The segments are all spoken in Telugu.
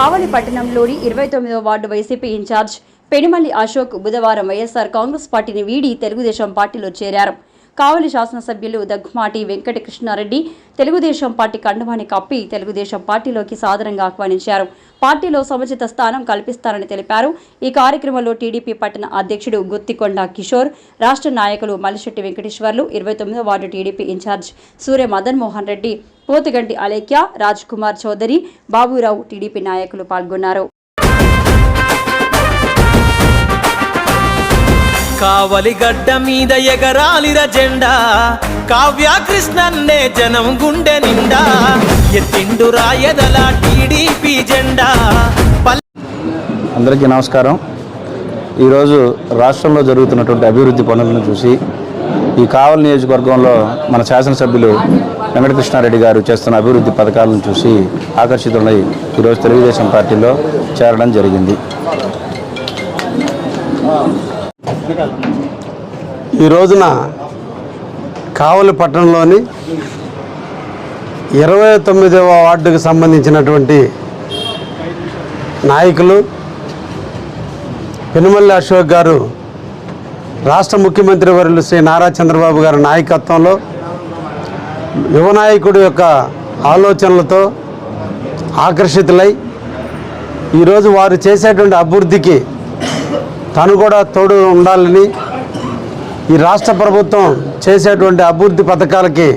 కావలి పట్టణంలోని ఇరవై తొమ్మిదో ward YCP in charge Penumalli Ashok బుధవారం వైఎస్ఆర్ కాంగ్రెస్ పార్టీని వీడి తెలుగుదేశం పార్టీలో చేరారు. కావలి శాసనసభ్యులు దగ్గుమాటి వెంకటకృష్ణారెడ్డి తెలుగుదేశం పార్టీ కండువాన్ని కప్పి తెలుగుదేశం పార్టీలోకి సాదరంగా ఆహ్వానించారు. పార్టీలో సముచిత స్థానం కల్పిస్తారని తెలిపారు. ఈ కార్యక్రమంలో టీడీపీ పట్టణ అధ్యక్షుడు గుత్తికొండ కిషోర్ రాష్ట్ర నాయకులు మల్లిశెట్టి వెంకటేశ్వర్లు ఇరవై తొమ్మిదో ward TDP in charge Surya Madan Mohan Reddy Pothuganti Alekhya Raj Kumar Chowdary Baburao TDP నాయకులు పాల్గొన్నారు. కావలి గడ్డ మీద ఎగరాలిర జెండా. కావ్య కృష్ణన్నే జనం గుండె నిండా. ఎత్తిండు రాయదల టీడీపీ జెండా. అందరికీ నమస్కారం. ఈరోజు రాష్ట్రంలో జరుగుతున్నటువంటి అభివృద్ధి పనులను చూసి ఈ కావలి నియోజకవర్గంలో మన శాసనసభ్యులు వెంకటకృష్ణారెడ్డి గారు చేస్తున్న అభివృద్ధి పథకాలను చూసి ఆకర్షితులై ఈరోజు తెలుగుదేశం పార్టీలో చేరడం జరిగింది. ఈ రోజున కావలి పట్టణంలోని ఇరవై తొమ్మిదవ వార్డుకు సంబంధించినటువంటి నాయకులు పెనుమల్లి అశోక్ గారు రాష్ట్ర ముఖ్యమంత్రి వర్యులు శ్రీ నారా చంద్రబాబు గారి నాయకత్వంలో యువనాయకుడి యొక్క ఆలోచనలతో ఆకర్షితులై ఈరోజు వారు చేసేటువంటి అభివృద్ధికి తను కూడా తోడు ఉండాలని ఈ రాష్ట్ర ప్రభుత్వం చేసేటువంటి అభివృద్ధి పథకాలకి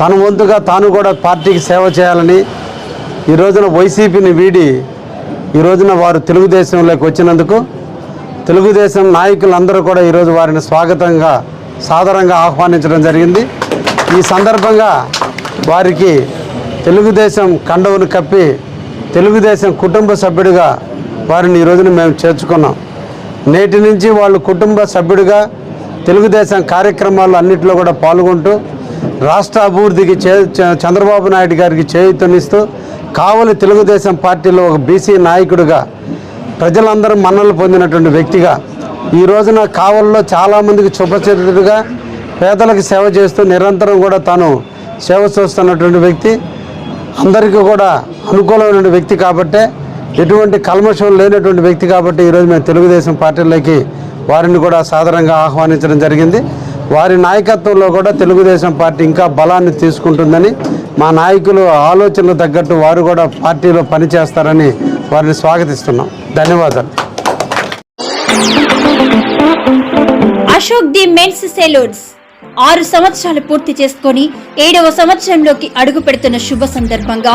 తన వంతుగా తాను కూడా పార్టీకి సేవ చేయాలని ఈ రోజున వైసీపీని వీడి ఈ రోజున వారు తెలుగుదేశంలోకి వచ్చినందుకు తెలుగుదేశం నాయకులందరూ కూడా ఈరోజు వారిని స్వాగతంగా సాదరంగా ఆహ్వానించడం జరిగింది. ఈ సందర్భంగా వారికి తెలుగుదేశం కండవును కప్పి తెలుగుదేశం కుటుంబ సభ్యుడిగా వారిని ఈ రోజున మేము చేర్చుకున్నాం. నేటి నుంచి వాళ్ళు కుటుంబ సభ్యుడిగా తెలుగుదేశం కార్యక్రమాలు అన్నింటిలో కూడా పాల్గొంటూ రాష్ట్ర అభివృద్ధికి చే చ- చంద్రబాబు నాయుడు గారికి చేయూతనిస్తూ కావలి తెలుగుదేశం పార్టీలో ఒక బీసీ నాయకుడిగా ప్రజలందరూ మన్నలు పొందినటువంటి వ్యక్తిగా ఈ రోజున కావలిలో చాలామందికి శుభచరితుడిగా పేదలకు సేవ చేస్తూ నిరంతరం కూడా తాను సేవ చేస్తున్నటువంటి వ్యక్తి. అందరికీ కూడా అనుకూలమైన వ్యక్తి కాబట్టే ఎటువంటి కల్మషం లేనటువంటి వ్యక్తి కాబట్టి ఈరోజు మేము తెలుగుదేశం పార్టీలోకి వారిని కూడా సాధారణంగా ఆహ్వానించడం జరిగింది. వారి నాయకత్వంలో కూడా తెలుగుదేశం పార్టీ ఇంకా బలాన్ని తీసుకుంటుందని మా నాయకులు ఆలోచనలు తగ్గట్టు వారు కూడా పార్టీలో పనిచేస్తారని వారిని స్వాగతిస్తున్నాం. ధన్యవాదాలు. Ashok the men's salons. ఆరు సంవత్సరాలు పూర్తి చేసుకొని ఏడవ సంవత్సరంలోకి అడుగు పెడుతున్న శుభ సందర్భంగా